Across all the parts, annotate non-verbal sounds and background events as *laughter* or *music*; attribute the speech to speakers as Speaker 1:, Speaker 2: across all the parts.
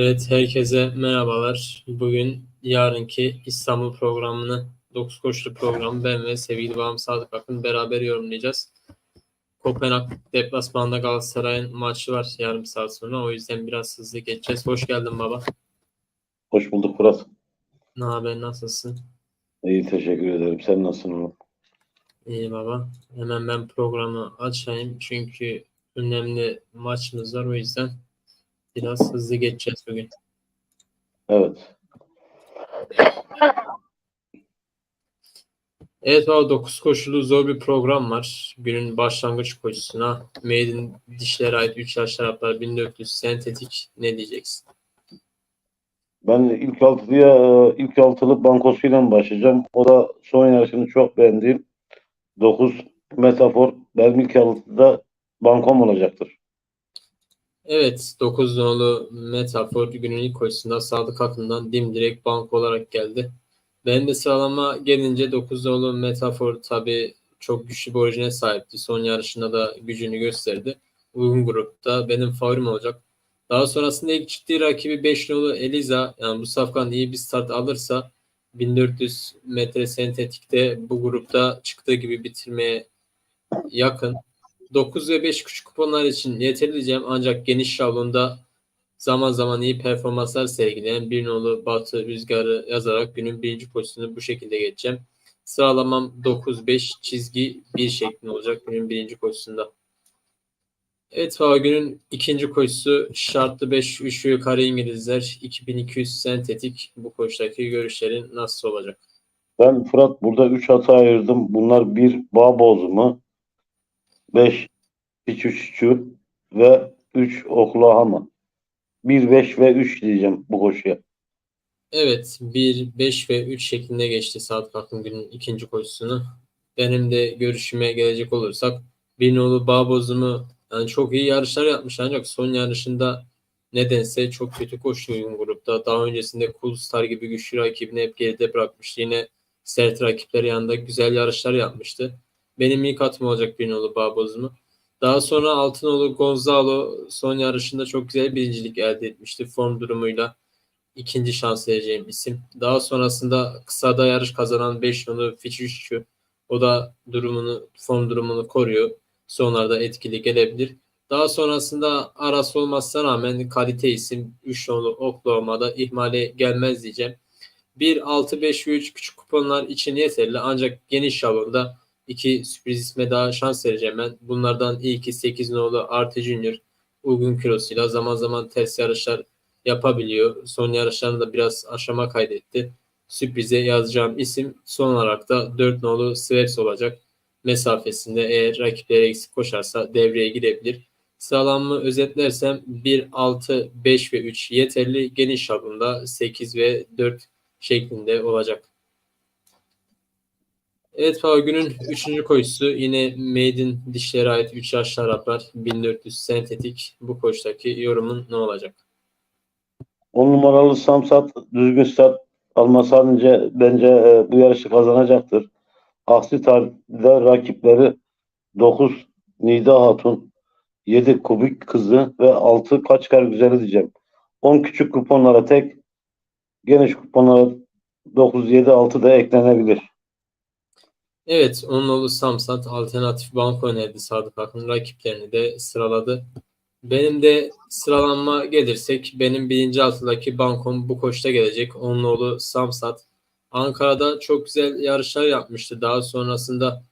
Speaker 1: Evet, herkese merhabalar. Bugün yarınki İstanbul programını, 9 koşulu programı ben ve sevgili babam Sadık Akın beraber yorumlayacağız. Kopenhag deplasmanında Galatasaray'ın maçı var yarım saat sonra. O yüzden biraz hızlı geçeceğiz. Hoş geldin baba.
Speaker 2: Hoş bulduk Fırat.
Speaker 1: Ne haber, nasılsın?
Speaker 2: İyi teşekkür ederim. Sen nasılsın oğlum?
Speaker 1: İyi baba. Hemen ben programı açayım. Çünkü önemli maçımız var. O yüzden biraz hızlı geçeceğiz bugün.
Speaker 2: Evet.
Speaker 1: Evet o 9 koşulu zor bir program var. Günün başlangıç koşusuna Maiden dişlere ait 3 yaş şaraplar 1400 sentetik ne diyeceksin?
Speaker 2: Ben ilk altıya e, ilk altılı bankosuyla başlayacağım. O da son yarışını çok beğendiğim 9 metafor. Benim ilk altıda bankom olacaktır.
Speaker 1: Evet 9 nolu metafor günün ilk koşusunda Sadık Akın'dan dimdirek bank olarak geldi. Ben de sıralama gelince 9 nolu metafor tabi çok güçlü bir orijine sahipti. Son yarışında da gücünü gösterdi. Uygun grupta benim favorim olacak. Daha sonrasında ilk ciddi rakibi 5 nolu Eliza. Yani bu safkan iyi bir start alırsa 1400 metre sentetikte bu grupta çıktığı gibi bitirmeye yakın. 9 ve 5 küçük kuponlar için yeterli diyeceğim ancak geniş şablonda zaman zaman iyi performanslar sergileyen bir nolu Batı Rüzgarı yazarak günün birinci pozisyonu bu şekilde geçeceğim. Sıralamam 9-5 çizgi 1 şeklinde olacak günün birinci koşusunda. Evet hava günün ikinci koşusu şartlı 5 3 yukarı İngilizler 2200 sentetik bu koşudaki görüşlerin nasıl olacak?
Speaker 2: Ben Fırat burada 3 hata ayırdım. Bunlar bir bağ bozumu, 5 hiç üççü ve 3 Oklahoma. 1, 5 ve 3 diyeceğim bu koşuya.
Speaker 1: Evet 1, 5 ve 3 şeklinde geçti saat kalkın günün ikinci koşusunu. Benim de görüşüme gelecek olursak bir nolu bağ bozumu yani çok iyi yarışlar yapmış ancak son yarışında nedense çok kötü koştu uygun grupta. Daha öncesinde Cool Star gibi güçlü rakibini hep geride bırakmıştı. Yine sert rakipler yanında güzel yarışlar yapmıştı. Benim ilk atım olacak bir nolu bağ bozumu. Daha sonra Altınoğlu Gonzalo son yarışında çok güzel birincilik elde etmişti form durumuyla. ikinci şans vereceğim isim. Daha sonrasında kısada yarış kazanan 5 nolu Fiçüşçü. O da durumunu, form durumunu koruyor. Sonlarda etkili gelebilir. Daha sonrasında arası olmazsa rağmen kalite isim 3 nolu Oklahoma'da ihmale gelmez diyeceğim. 1, 6, 5 ve 3 küçük kuponlar için yeterli ancak geniş şablonda iki sürpriz isme daha şans vereceğim ben. Bunlardan ilki 8 nolu Artı Junior uygun kilosuyla zaman zaman ters yarışlar yapabiliyor. Son yarışlarında biraz aşama kaydetti. Sürprize yazacağım isim son olarak da 4 nolu Sveps olacak. Mesafesinde eğer rakipleri eksik koşarsa devreye girebilir. Sıralanma özetlersem 1, 6, 5 ve 3 yeterli. Geniş şablonda 8 ve 4 şeklinde olacak. Evet Pava günün 3. koşusu yine Maiden dişlere ait 3 yaş şaraplar 1400 sentetik bu koştaki yorumun ne olacak?
Speaker 2: 10 numaralı Samsat düzgün start alması halinde bence e, bu yarışı kazanacaktır. Aksi takdirde rakipleri 9 Nida Hatun, 7 Kubik Kızı ve 6 Kaçkar Güzeli diyeceğim. 10 küçük kuponlara tek, geniş kuponlara 9, 7, 6 da eklenebilir.
Speaker 1: Evet, Onlu Samsat alternatif banko önerdi Sadık Akın. Rakiplerini de sıraladı. Benim de sıralanma gelirsek benim birinci altıdaki bankom bu koşta gelecek. Onlu Samsat. Ankara'da çok güzel yarışlar yapmıştı. Daha sonrasında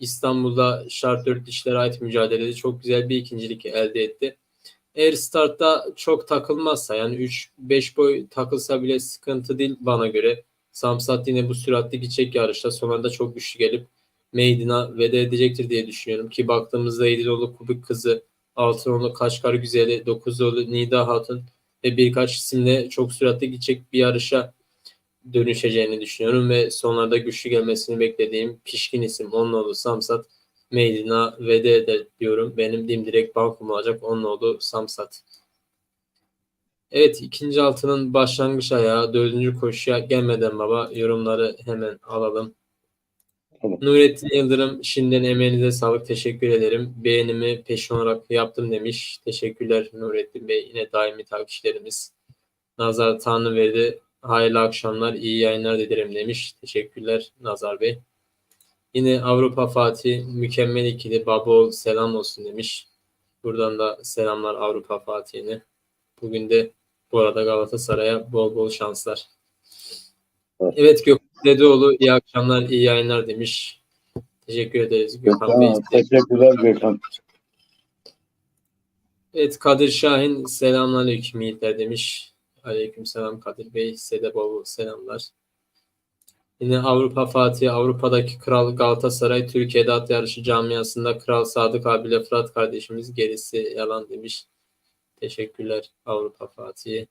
Speaker 1: İstanbul'da şart 4 dişlere ait mücadelede çok güzel bir ikincilik elde etti. Eğer startta çok takılmazsa yani 3-5 boy takılsa bile sıkıntı değil bana göre. Samsat yine bu süratli gidecek yarışta sonunda çok güçlü gelip Maiden'a veda edecektir diye düşünüyorum. Ki baktığımızda 7 dolu Kubik Kızı, 6 dolu Kaşkar Güzeli, 9 dolu Nida Hatun ve birkaç isimle çok süratli gidecek bir yarışa dönüşeceğini düşünüyorum ve sonlarda güçlü gelmesini beklediğim pişkin isim 10 nolu Samsat Maiden'a veda eder diyorum. Benim dimdirek bankum olacak 10 nolu Samsat. Evet ikinci altının başlangıç ayağı dördüncü koşuya gelmeden baba yorumları hemen alalım.
Speaker 2: Tamam.
Speaker 1: Nurettin Yıldırım şimdiden emeğinize sağlık teşekkür ederim. Beğenimi peşin olarak yaptım demiş. Teşekkürler Nurettin Bey yine daimi takipçilerimiz. Nazar Tanrı verdi. Hayırlı akşamlar, iyi yayınlar dilerim demiş. Teşekkürler Nazar Bey. Yine Avrupa Fatih mükemmel ikili Babol selam olsun demiş. Buradan da selamlar Avrupa Fatih'ine. Bugün de bu arada Galatasaray'a bol bol şanslar.
Speaker 2: Evet.
Speaker 1: Evet Gökhan Dedeoğlu iyi akşamlar, iyi yayınlar demiş. Teşekkür ederiz Gökhan Bey.
Speaker 2: Gökhan, teşekkürler Gökhan.
Speaker 1: Evet Kadir Şahin selamünaleyküm yiğitler demiş. Aleykümselam Kadir Bey. Size de bol bol selamlar. Yine Avrupa Fatih, Avrupa'daki Kral Galatasaray, Türkiye'de at yarışı camiasında Kral Sadık abiyle Fırat kardeşimiz gerisi yalan demiş. Teşekkürler Avrupa Fatih'e.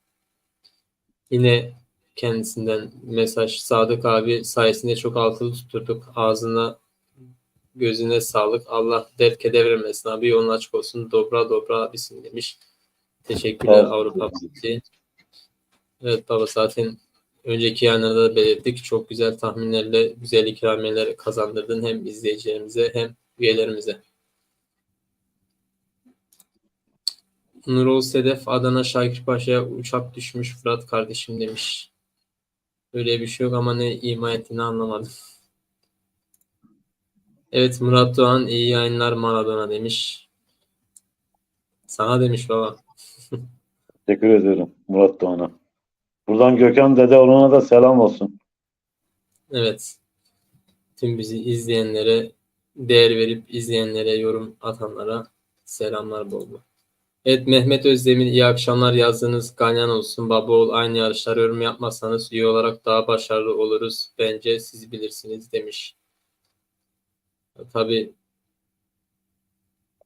Speaker 1: Yine kendisinden mesaj Sadık abi sayesinde çok altılı tutturduk. Ağzına gözüne sağlık. Allah dert keder vermesin abi. Yolun açık olsun. Dobra dobra abisin demiş. Teşekkürler
Speaker 2: Evet.
Speaker 1: Avrupa Fatih. Evet baba zaten önceki yayınlarda da belirttik. Çok güzel tahminlerle güzel ikramiyeler kazandırdın hem izleyicilerimize hem üyelerimize. Nurol Sedef Adana Şakirpaşa'ya uçak düşmüş Fırat kardeşim demiş. Öyle bir şey yok ama ne ima ettiğini anlamadım. Evet Murat Doğan iyi yayınlar Maradona demiş. Sana demiş baba.
Speaker 2: Teşekkür ediyorum Murat Doğan'a. Buradan Gökhan Dedeoğlu'na da selam olsun.
Speaker 1: Evet. Tüm bizi izleyenlere, değer verip izleyenlere, yorum atanlara selamlar bol bol. Evet Mehmet Özdemir iyi akşamlar yazdınız. Ganyan olsun. Baba oğul aynı yarışlar yorum yapmazsanız üye olarak daha başarılı oluruz. Bence siz bilirsiniz demiş. Tabii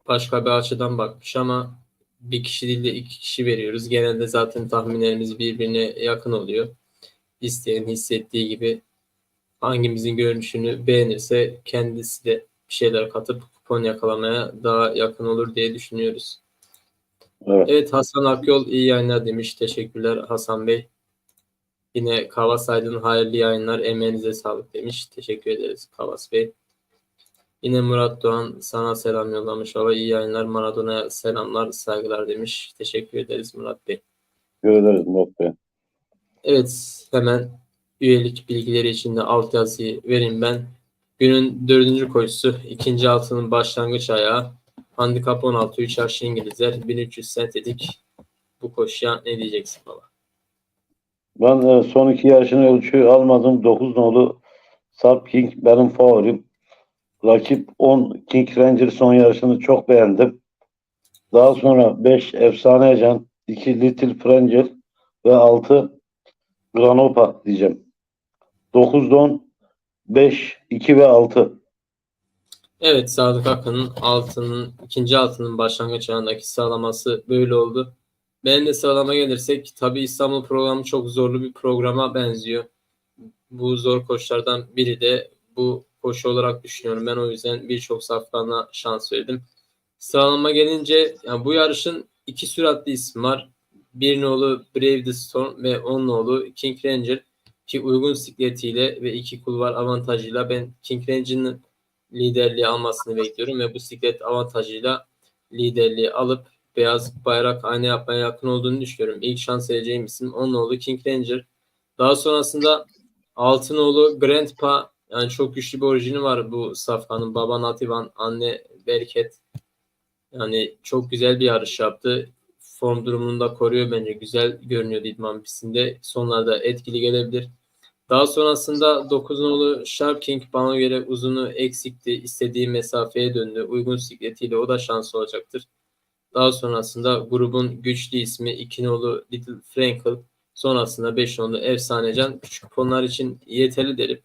Speaker 1: başka bir açıdan bakmış ama bir kişi değil de iki kişi veriyoruz. Genelde zaten tahminlerimiz birbirine yakın oluyor. İsteyen hissettiği gibi hangimizin görünüşünü beğenirse kendisi de bir şeyler katıp kupon yakalamaya daha yakın olur diye düşünüyoruz.
Speaker 2: Evet.
Speaker 1: Evet Hasan Akyol iyi yayınlar demiş. Teşekkürler Hasan Bey. Yine Kavas Aydın hayırlı yayınlar. Emeğinize sağlık demiş. Teşekkür ederiz Kavas Bey. Yine Murat Doğan sana selam yollamış. Baba iyi yayınlar. Maradona'ya selamlar, saygılar demiş. Teşekkür ederiz Murat Bey.
Speaker 2: Teşekkür ederiz Murat Bey.
Speaker 1: Evet hemen üyelik bilgileri için de altyazıyı vereyim ben. Günün dördüncü koşusu ikinci altının başlangıç ayağı. Handikap 16 3 yaş İngilizler 1300 sentetik. Bu koşuya ne diyeceksin baba?
Speaker 2: Ben e, son iki yarışını ölçü almadım. 9 nolu Sarp King benim favorim. Rakip 10 King Ranger son yarışını çok beğendim. Daha sonra 5 Efsane Ajan, 2 Little Frangel ve 6 Granopa diyeceğim. 9 10 5 2 ve 6.
Speaker 1: Evet Sadık Akın'ın altının ikinci altının başlangıç ayağındaki sıralaması böyle oldu. Benim de sıralama gelirsek tabii İstanbul programı çok zorlu bir programa benziyor. Bu zor koşulardan biri de bu koşu olarak düşünüyorum. Ben o yüzden birçok safkana şans verdim. Sıralama gelince yani bu yarışın iki süratli ismi var. Bir nolu Brave the Storm ve on nolu King Ranger ki uygun sikletiyle ve iki kulvar avantajıyla ben King Ranger'ın liderliği almasını bekliyorum ve bu siklet avantajıyla liderliği alıp beyaz bayrak aynı yapmaya yakın olduğunu düşünüyorum. İlk şans vereceğim isim onun oğlu King Ranger. Daha sonrasında Altınoğlu Grandpa yani çok güçlü bir orijini var bu safkanın. Baba Nativan, anne Bereket. Yani çok güzel bir yarış yaptı. Form durumunu da koruyor bence. Güzel görünüyor idman pistinde. Sonlarda etkili gelebilir. Daha sonrasında 9 nolu Sharp King bana göre uzunu eksikti. İstediği mesafeye döndü. Uygun sikletiyle o da şanslı olacaktır. Daha sonrasında grubun güçlü ismi 2 nolu Little Frankel. Sonrasında 5 nolu Efsanecan. Küçük kuponlar için yeterli derim.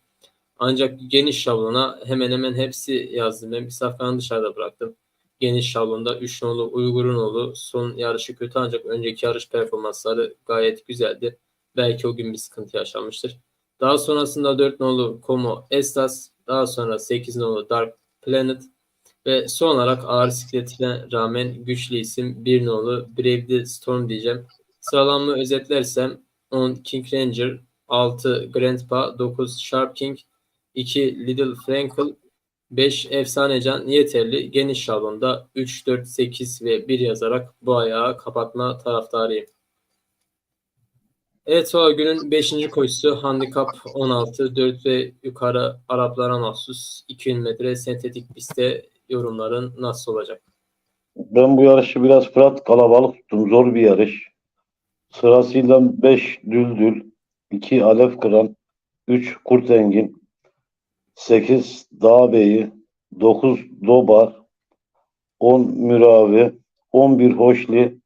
Speaker 1: Ancak geniş şablona hemen hemen hepsi yazdım. Ben bir safkanı dışarıda bıraktım. Geniş şablonda 3 nolu Uygur'un oğlu son yarışı kötü ancak önceki yarış performansları gayet güzeldi. Belki o gün bir sıkıntı yaşamıştır. Daha sonrasında 4 nolu Como Estas, daha sonra 8 nolu Dark Planet ve son olarak ağır sikletine rağmen güçlü isim 1 nolu Brave the Storm diyeceğim. Sıralamamı özetlersem 10 King Ranger, 6 Grandpa, 9 Sharp King, 2 Little Frankel, 5 Efsanecan yeterli. Geniş şablonda 3, 4, 8 ve 1 yazarak bu ayağı kapatma taraftarıyım. Evet baba günün 5. koşusu handikap 16 4 ve yukarı Araplara mahsus 2000 metre sentetik pistte yorumların nasıl olacak?
Speaker 2: Ben bu yarışı biraz Fırat kalabalık tuttum. Zor bir yarış. Sırasıyla 5 Düldül, 2 Alef Kıran, 3 Kurt Engin, 8 Dağ Beyi, 9 Dobar, 10 Müravi, 11 Hoşli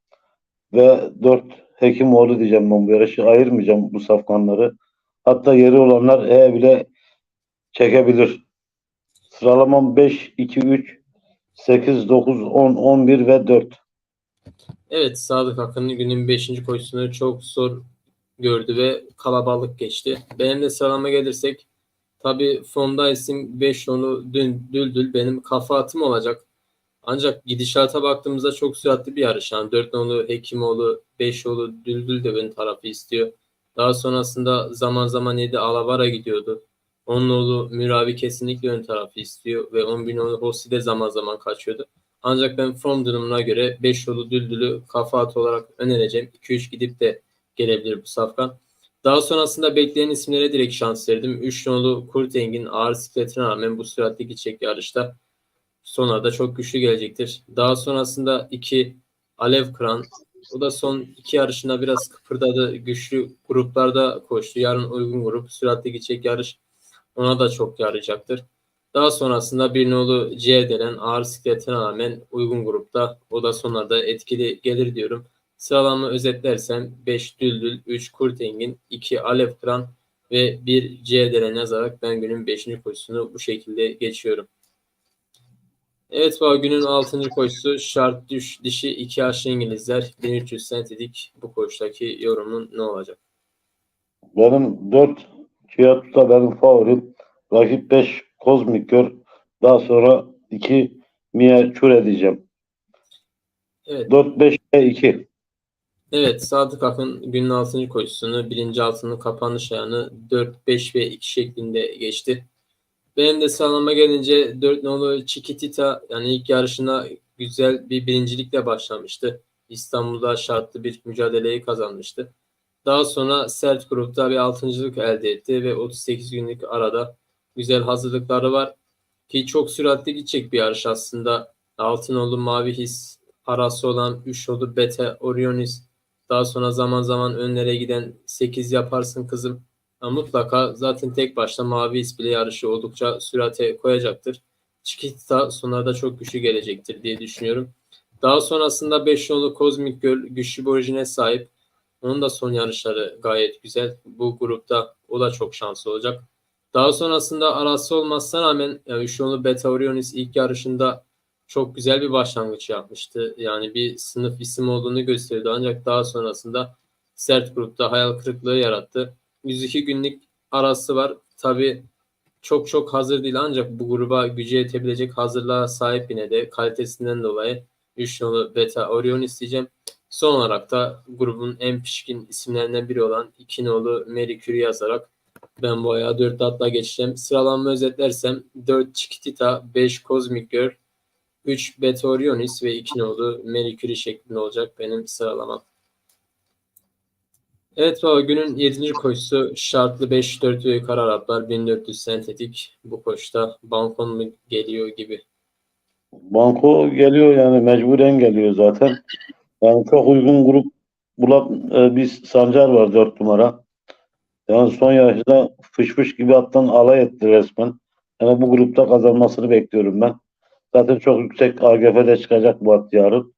Speaker 2: ve 4 Hekimoğlu diyeceğim ben bu yarışı. Ayırmayacağım bu safkanları. Hatta yeri olanlar E bile çekebilir. Sıralamam 5, 2, 3, 8, 9, 10, 11 ve 4.
Speaker 1: Evet Sadık Akın'ın günün 5. koşusunu çok zor gördü ve kalabalık geçti. Benim de sıralama gelirsek tabi Fonda isim 5 yolu dün düldül benim kafa atım olacak. Ancak gidişata baktığımızda çok süratli bir yarış. Yani 4 nolu Hekimoğlu, 5 yolu Düldül de ön tarafı istiyor. Daha sonrasında zaman zaman 7 Alavara gidiyordu. 10 nolu Müravi kesinlikle ön tarafı istiyor ve 11 nolu Hossi de zaman zaman kaçıyordu. Ancak ben form durumuna göre 5 yolu Düldül'ü kafa at olarak önereceğim. 2-3 gidip de gelebilir bu safkan. Daha sonrasında bekleyen isimlere direkt şans verdim. 3 nolu Kurt Engin ağır sikletine rağmen bu süratli gidecek yarışta Sonra da çok güçlü gelecektir. Daha sonrasında iki Alev Kıran. O da son iki yarışında biraz kıpırdadı. Güçlü gruplarda koştu. Yarın uygun grup. Süratli gidecek yarış ona da çok yarayacaktır. Daha sonrasında bir nolu C denen ağır sikletine rağmen uygun grupta. O da sonlarda etkili gelir diyorum. Sıralama özetlersem 5 Düldül, 3 Kurtengin, 2 Alev Kıran ve 1 C denen yazarak ben günün 5. koşusunu bu şekilde geçiyorum. Evet baba günün 6. koşusu şart düş dişi 2 aşlı İngilizler 1300 sentetik bu koştaki yorumun ne olacak?
Speaker 2: Benim 4 Kiyat'ta benim favorim. Rakip 5 Kozmik Gör. Daha sonra 2 Mia Çure diyeceğim.
Speaker 1: Evet.
Speaker 2: 4 5 ve 2.
Speaker 1: Evet Sadık Akın günün 6. koşusunu birinci altının kapanış ayağını 4 5 ve 2 şeklinde geçti. Benim de sıralama gelince 4 nolu Chiquitita yani ilk yarışına güzel bir birincilikle başlamıştı. İstanbul'da şartlı bir mücadeleyi kazanmıştı. Daha sonra sert grupta bir altıncılık elde etti ve 38 günlük arada güzel hazırlıkları var. Ki çok süratli gidecek bir yarış aslında. Altın oldu Mavi His, arası olan 3 oldu Beta Orionis. Daha sonra zaman zaman önlere giden 8 yaparsın kızım mutlaka zaten tek başına Mavi bile yarışı oldukça sürate koyacaktır. Chiquita sonlarda çok güçlü gelecektir diye düşünüyorum. Daha sonrasında 5 yolu Kozmik Göl güçlü bir orijine sahip. Onun da son yarışları gayet güzel. Bu grupta o da çok şanslı olacak. Daha sonrasında arası olmazsa rağmen yani 3 yolu Beta Orionis ilk yarışında çok güzel bir başlangıç yapmıştı. Yani bir sınıf isim olduğunu gösteriyordu. Ancak daha sonrasında sert grupta hayal kırıklığı yarattı. 102 günlük arası var. Tabi çok çok hazır değil ancak bu gruba gücü yetebilecek hazırlığa sahip yine de kalitesinden dolayı 3 nolu Beta Orion isteyeceğim. Son olarak da grubun en pişkin isimlerinden biri olan 2 nolu Mary Curie yazarak ben bu ayağa 4 atla geçeceğim. Sıralanma özetlersem 4 Chiquitita, 5 Cosmic Girl, 3 Beta Orionis ve 2 nolu Mary Curie şeklinde olacak benim sıralamam. Evet baba günün 7. koşusu şartlı 5-4 ve yukarı Araplar 1400 sentetik. Bu koşta Bankon mu geliyor gibi.
Speaker 2: Banko geliyor yani mecburen geliyor zaten. Yani çok uygun grup bulan e, bir Sancar var 4 numara. Yani son yarışta fış fış gibi attan alay etti resmen. Yani bu grupta kazanmasını bekliyorum ben. Zaten çok yüksek AGF'de çıkacak bu at yarın.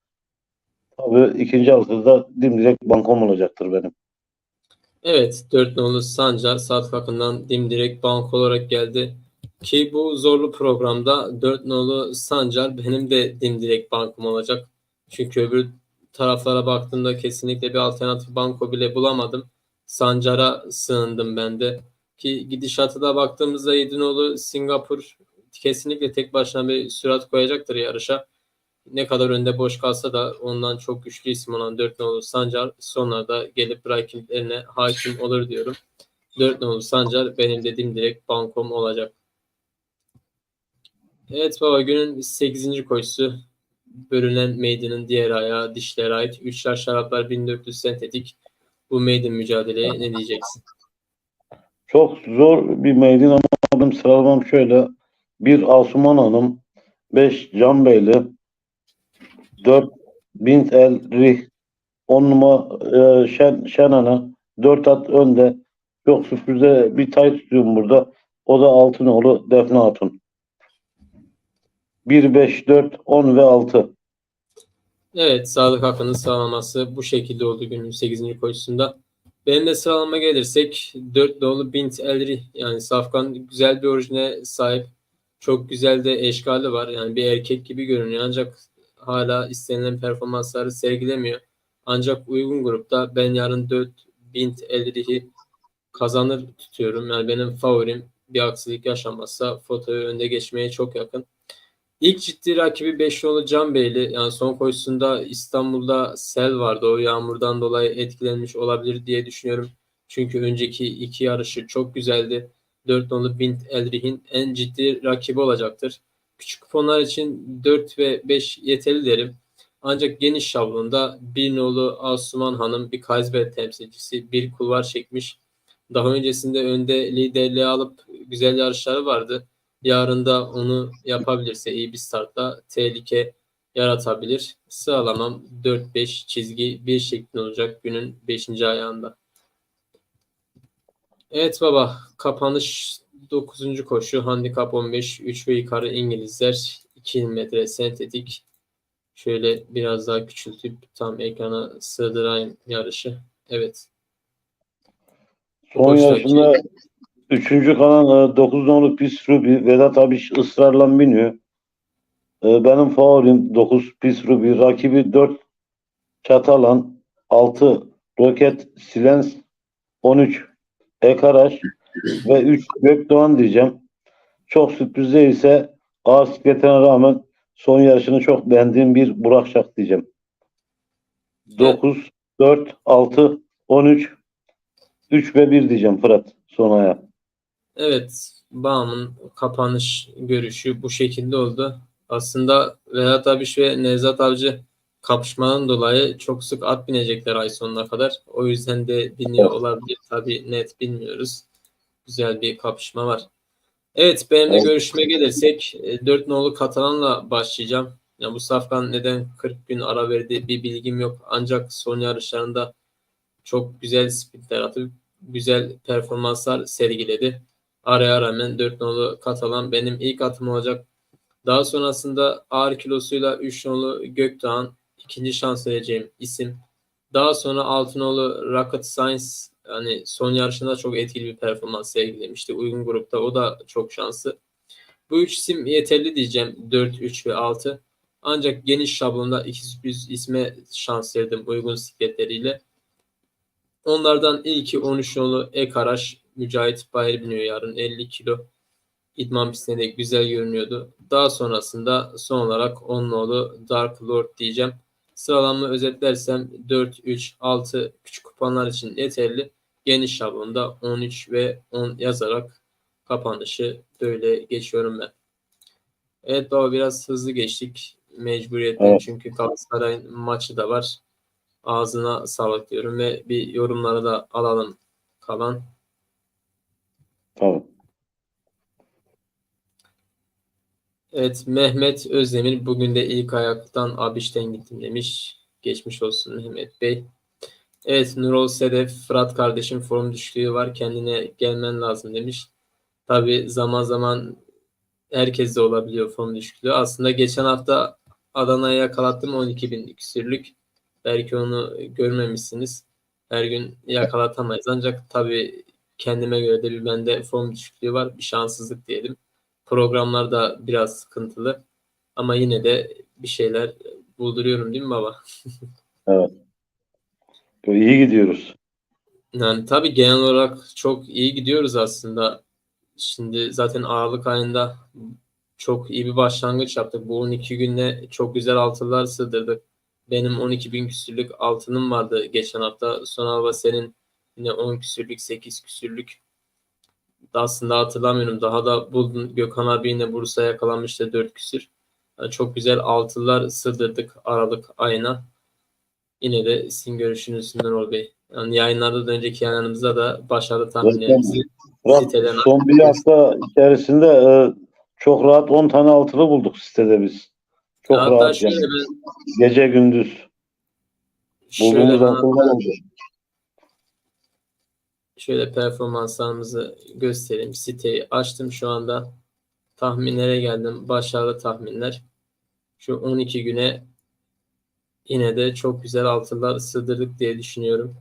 Speaker 2: Tabii ikinci altıda dimdirek bankom olacaktır benim.
Speaker 1: Evet 4 nolu Sancar saat farkından dimdirek bank olarak geldi. Ki bu zorlu programda 4 nolu Sancar benim de dimdirek bankum olacak. Çünkü öbür taraflara baktığımda kesinlikle bir alternatif banko bile bulamadım. Sancar'a sığındım ben de. Ki gidişatı da baktığımızda 7 nolu Singapur kesinlikle tek başına bir sürat koyacaktır yarışa ne kadar önde boş kalsa da ondan çok güçlü isim olan 4 nolu Sancar sonlarda gelip rakiplerine hakim olur diyorum. 4 nolu Sancar benim dediğim direkt bankom olacak. Evet baba günün 8. koşusu bölünen meydanın diğer ayağı dişlere ait. 3 yaş şaraplar 1400 sentetik. Bu maiden mücadeleye ne diyeceksin?
Speaker 2: Çok zor bir meydan ama benim sıralamam şöyle. 1 Asuman Hanım, 5 Can Beyli, 4 Bint El Rih, 10 numara e, Şen, Şen Ana, 4 at önde. Çok sürprize bir tay tutuyorum burada. O da Altınoğlu Defne Hatun. 1, 5, 4, 10 ve 6.
Speaker 1: Evet, Sadık Akın'ın sıralaması bu şekilde oldu günün 8. koşusunda. Benim de sıralama gelirsek 4 dolu Bint Elri yani Safkan güzel bir orijine sahip. Çok güzel de eşkali var. Yani bir erkek gibi görünüyor ancak hala istenilen performansları sergilemiyor. Ancak uygun grupta ben yarın 4 Bint Elri'yi kazanır tutuyorum. Yani benim favorim bir aksilik yaşanmazsa fotoyu önde geçmeye çok yakın. İlk ciddi rakibi Beşoğlu Can Beyli. Yani son koşusunda İstanbul'da sel vardı. O yağmurdan dolayı etkilenmiş olabilir diye düşünüyorum. Çünkü önceki iki yarışı çok güzeldi. 4 nolu Bint Elrih'in en ciddi rakibi olacaktır. Küçük kuponlar için 4 ve 5 yeterli derim. Ancak geniş şablonda bir nolu Asuman Hanım bir Kaysbert temsilcisi bir kulvar çekmiş. Daha öncesinde önde liderliği alıp güzel yarışları vardı. Yarın da onu yapabilirse iyi bir startla tehlike yaratabilir. Sıralamam 4-5 çizgi 1 şeklinde olacak günün 5. ayağında. Evet baba kapanış 9. koşu handikap 15 3 ve yukarı İngilizler 2 metre sentetik. Şöyle biraz daha küçültüp tam ekrana sığdırayım yarışı. Evet.
Speaker 2: Son
Speaker 1: Koştaki-
Speaker 2: yarışında üçüncü kalan 9 nolu Pis Ruby Vedat Abiş ısrarla biniyor. E, Benim favorim 9 Pis Ruby. Rakibi 4 Çatalan, 6 Roket Silens, 13 Ekaraş ve 3 Gökdoğan diyeceğim. Çok sürprizde ise ağır sikletine rağmen son yarışını çok beğendiğim bir Burak Şak diyeceğim. 9, 4, 6, 13, 3 ve 1 diyeceğim Fırat son aya.
Speaker 1: Evet, Bağım'ın kapanış görüşü bu şekilde oldu. Aslında Vedat Abiş ve Nevzat Avcı kapışmadan dolayı çok sık at binecekler ay sonuna kadar. O yüzden de biniyor olabilir. Tabii net bilmiyoruz. Güzel bir kapışma var. Evet, benim de
Speaker 2: Evet.
Speaker 1: görüşüme gelirsek 4 nolu Katalan'la başlayacağım. Ya bu Safkan neden 40 gün ara verdi bir bilgim yok. Ancak son yarışlarında çok güzel sprintler atıp güzel performanslar sergiledi. Araya rağmen 4 nolu Katalan benim ilk atım olacak. Daha sonrasında ağır kilosuyla 3 nolu Gökdoğan ikinci şans vereceğim isim. Daha sonra 6 nolu Rocket Science yani son yarışında çok etkili bir performans sergilemişti. Uygun grupta o da çok şanslı. Bu üç isim yeterli diyeceğim. 4, 3 ve 6. Ancak geniş şablonda iki sürpriz isme şans verdim uygun sikletleriyle. Onlardan ilki 13 yolu Ekaraş Mücahit Bahir biniyor yarın 50 kilo. İdman pistinde de güzel görünüyordu. Daha sonrasında son olarak 10 nolu Dark Lord diyeceğim. Sıralamamı özetlersem 4, 3, 6 küçük kuponlar için yeterli. Geniş şablonda 13 ve 10 yazarak kapanışı böyle geçiyorum ben. Evet baba biraz hızlı geçtik. Mecburiyetten
Speaker 2: Evet.
Speaker 1: çünkü Galatasaray'ın maçı da var. Ağzına sağlık diyorum ve bir yorumları da alalım kalan.
Speaker 2: Tamam.
Speaker 1: Evet Mehmet Özdemir bugün de ilk ayaktan Abiş'ten gittim demiş. Geçmiş olsun Mehmet Bey. Evet Nurol Sedef Fırat kardeşim form düşüklüğü var kendine gelmen lazım demiş. Tabi zaman zaman herkes de olabiliyor form düşüklüğü. Aslında geçen hafta Adana'ya yakalattım 12 bin küsürlük. Belki onu görmemişsiniz. Her gün yakalatamayız. Ancak tabi kendime göre de bir bende form düşüklüğü var. Bir şanssızlık diyelim. Programlar da biraz sıkıntılı. Ama yine de bir şeyler bulduruyorum değil mi baba?
Speaker 2: İyi gidiyoruz.
Speaker 1: Yani tabii genel olarak çok iyi gidiyoruz aslında. Şimdi zaten Aralık ayında çok iyi bir başlangıç yaptık. Bu 12 günde çok güzel altılar sığdırdık. Benim 12 bin küsürlük altınım vardı geçen hafta. Son hava senin yine 10 küsürlük, 8 küsürlük. Aslında hatırlamıyorum. Daha da buldun. Gökhan abi yine Bursa'ya yakalanmıştı 4 küsür. Yani çok güzel altılar sığdırdık Aralık ayına. Yine de sizin görüşünüz Nurol Bey. Yani yayınlarda da önceki yayınlarımızda da başarılı tahminlerimizi siteden
Speaker 2: son bir hafta içerisinde e, çok rahat 10 tane altılı bulduk sitede biz. Çok
Speaker 1: Hatta
Speaker 2: rahat
Speaker 1: şöyle
Speaker 2: yani.
Speaker 1: ben
Speaker 2: Gece gündüz. Bulduğumuz altılar oldu.
Speaker 1: Şöyle performanslarımızı göstereyim. Siteyi açtım şu anda. Tahminlere geldim. Başarılı tahminler. Şu 12 güne yine de çok güzel altılar sığdırdık diye düşünüyorum.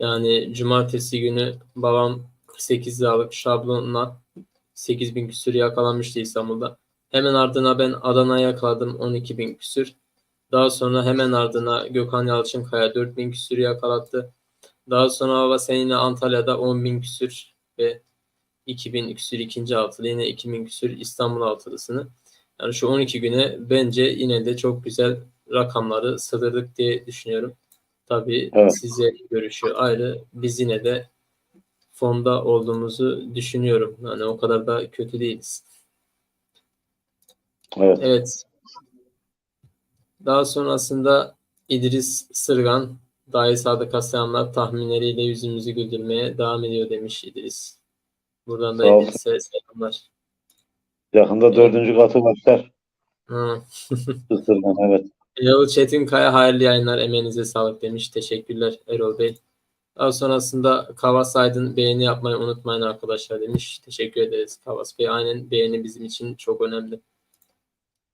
Speaker 1: Yani cumartesi günü babam 48 liralık şablonla 8000 küsür yakalanmıştı İstanbul'da. Hemen ardına ben Adana'ya yakaladım 12.000 küsür. Daha sonra hemen ardına Gökhan Yalçınkaya 4000 küsür yakalattı. Daha sonra hava sen Antalya'da 10.000 küsür ve 2000 küsür ikinci altılı yine 2000 küsür İstanbul altılısını. Yani şu 12 güne bence yine de çok güzel rakamları sığdırdık diye düşünüyorum. Tabii
Speaker 2: Evet.
Speaker 1: size görüşü ayrı. Biz yine de fonda olduğumuzu düşünüyorum. Yani o kadar da kötü değiliz.
Speaker 2: Evet.
Speaker 1: Evet. Daha sonrasında İdris Sırgan Dahi Sadık selamlar tahminleriyle yüzümüzü güldürmeye devam ediyor demiş İdris. Buradan da. İdris'e selamlar.
Speaker 2: Yakında dördüncü katı başlar.
Speaker 1: Hı. *laughs*
Speaker 2: Isırgan evet.
Speaker 1: Erol Çetinkaya hayırlı yayınlar emeğinize sağlık demiş. Teşekkürler Erol Bey. Daha sonrasında Kavas Aydın beğeni yapmayı unutmayın arkadaşlar demiş. Teşekkür ederiz Kavas Bey. Aynen beğeni bizim için çok önemli.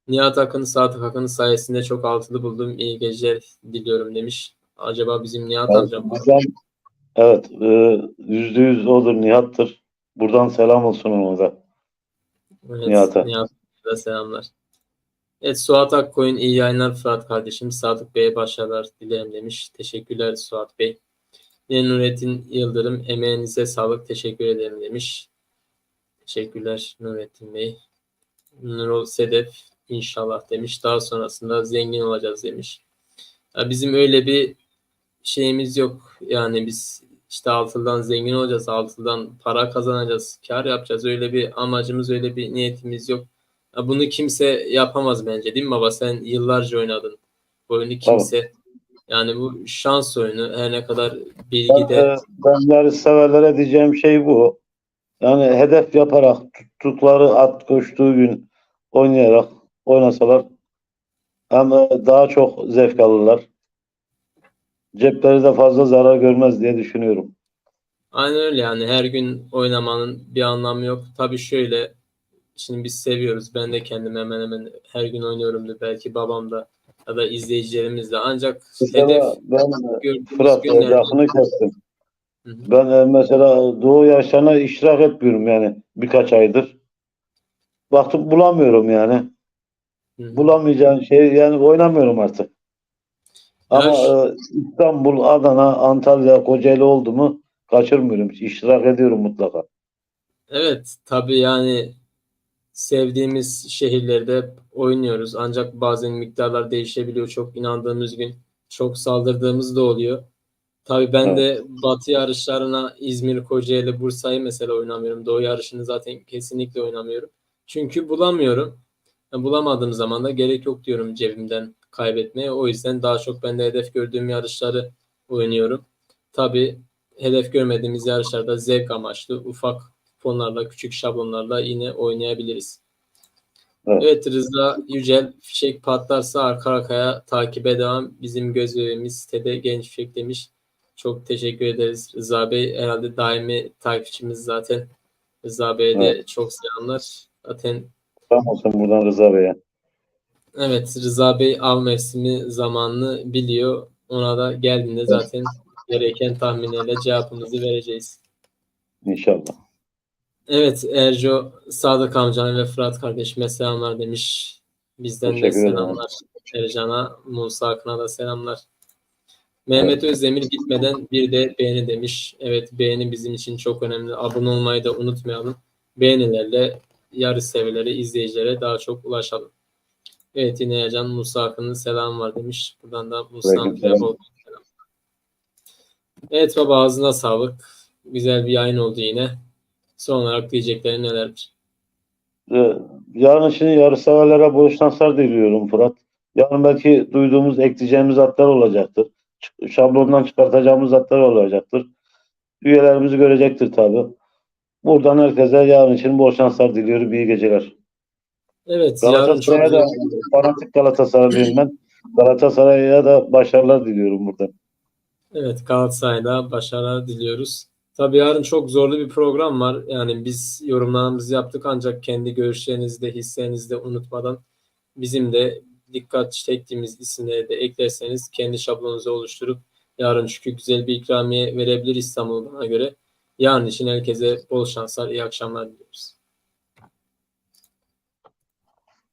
Speaker 1: Nihat Akın, Sadık Akın sayesinde çok altılı buldum. İyi geceler diliyorum demiş. Acaba bizim Nihat
Speaker 2: Evet,
Speaker 1: amcam var.
Speaker 2: buradan- evet. e, Yüzde yüz odur Nihat'tır. Buradan selam olsun ona da.
Speaker 1: Evet,
Speaker 2: Nihat'a.
Speaker 1: Nihat'a selamlar. Evet Suat Akkoyun iyi yayınlar Fırat kardeşim. Sadık Bey'e başarılar dilerim demiş. Teşekkürler Suat Bey. Yine Nurettin Yıldırım emeğinize sağlık teşekkür ederim demiş. Teşekkürler Nurettin Bey. Nurul Sedef inşallah demiş. Daha sonrasında zengin olacağız demiş. Ya bizim öyle bir şeyimiz yok. Yani biz işte altından zengin olacağız, altından para kazanacağız, kar yapacağız. Öyle bir amacımız, öyle bir niyetimiz yok. Bunu kimse yapamaz bence değil mi baba? Sen yıllarca oynadın. Bu oyunu kimse yani bu şans oyunu her ne kadar bilgi
Speaker 2: Ben,
Speaker 1: de
Speaker 2: e, ben yarış severlere diyeceğim şey bu. Yani hedef yaparak tuttukları at koştuğu gün oynayarak oynasalar hem e, daha çok zevk alırlar. Cepleri de fazla zarar görmez diye düşünüyorum.
Speaker 1: Aynen öyle yani her gün oynamanın bir anlamı yok. Tabii şöyle şimdi biz seviyoruz. Ben de kendim hemen hemen her gün oynuyorumdur. Belki babam da ya da izleyicilerimiz de. Ancak hedef
Speaker 2: Mesela ben e, Fırat e,
Speaker 1: günlerde
Speaker 2: lafını kestim.
Speaker 1: Hı hı.
Speaker 2: Ben e, mesela doğu yaşlarına iştirak etmiyorum yani birkaç aydır. Baktım bulamıyorum yani.
Speaker 1: Hı.
Speaker 2: Bulamayacağın şey yani oynamıyorum artık. Ama e, İstanbul, Adana, Antalya, Kocaeli oldu mu kaçırmıyorum. İştirak ediyorum mutlaka.
Speaker 1: Evet, tabii yani sevdiğimiz şehirlerde oynuyoruz. Ancak bazen miktarlar değişebiliyor. Çok inandığımız gün çok saldırdığımız da oluyor. Tabii ben de Batı yarışlarına İzmir, Kocaeli, Bursa'yı mesela oynamıyorum. Doğu yarışını zaten kesinlikle oynamıyorum. Çünkü bulamıyorum. Ya Bulamadığım zaman da gerek yok diyorum cebimden kaybetmeye. O yüzden daha çok ben de hedef gördüğüm yarışları oynuyorum. Tabii hedef görmediğimiz yarışlarda zevk amaçlı ufak fonlarla, küçük şablonlarla yine oynayabiliriz.
Speaker 2: Evet.
Speaker 1: Evet Rıza Yücel fişek patlarsa arka arkaya takibe devam. Bizim göz bebeğimiz sitede genç fişek demiş. Çok teşekkür ederiz Rıza Bey. Herhalde daimi takipçimiz zaten. Rıza Bey'e de çok selamlar. Zaten
Speaker 2: Tam olsun buradan Rıza Bey'e.
Speaker 1: evet Rıza Bey av mevsimi zamanını biliyor. Ona da geldiğinde zaten gereken tahminlerle cevabımızı vereceğiz.
Speaker 2: İnşallah.
Speaker 1: Evet Erco Sadık amcam ve Fırat kardeşime selamlar demiş. Bizden de
Speaker 2: Teşekkür
Speaker 1: selamlar. Ercan'a, Musa Akın'a da selamlar. Mehmet Özdemir gitmeden bir de beğeni demiş. Evet beğeni bizim için çok önemli. Abone olmayı da unutmayalım. Beğenilerle yarış severleri, izleyicilere daha çok ulaşalım. Evet yine Ercan Musa Akın'ın selam var demiş. Buradan da Musa
Speaker 2: Aleyküm
Speaker 1: amcaya
Speaker 2: selam.
Speaker 1: bol selam. Evet baba ağzına sağlık. Güzel bir yayın oldu yine. Son olarak diyeceklerin nelerdir?
Speaker 2: Ee, Yarın için yarışseverlere bol şanslar diliyorum Fırat. Yarın belki duyduğumuz, ekleyeceğimiz atlar olacaktır. şablondan çıkartacağımız zatlar olacaktır. Üyelerimizi görecektir tabii. Buradan herkese yarın için bol şanslar diliyorum. İyi geceler.
Speaker 1: Evet
Speaker 2: Galatasaray'a da fanatik Galatasaraylıyım ben. Galatasaray'a da başarılar diliyorum buradan.
Speaker 1: Evet Galatasaray'da başarılar diliyoruz. Tabii yarın çok zorlu bir program var. Yani biz yorumlarımızı yaptık ancak kendi görüşlerinizi de hislerinizi de unutmadan bizim de dikkat çektiğimiz isimleri de eklerseniz kendi şablonunuzu oluşturup yarın çünkü güzel bir ikramiye verebilir İstanbul bana göre. Yarın için herkese bol şanslar, iyi akşamlar diliyoruz.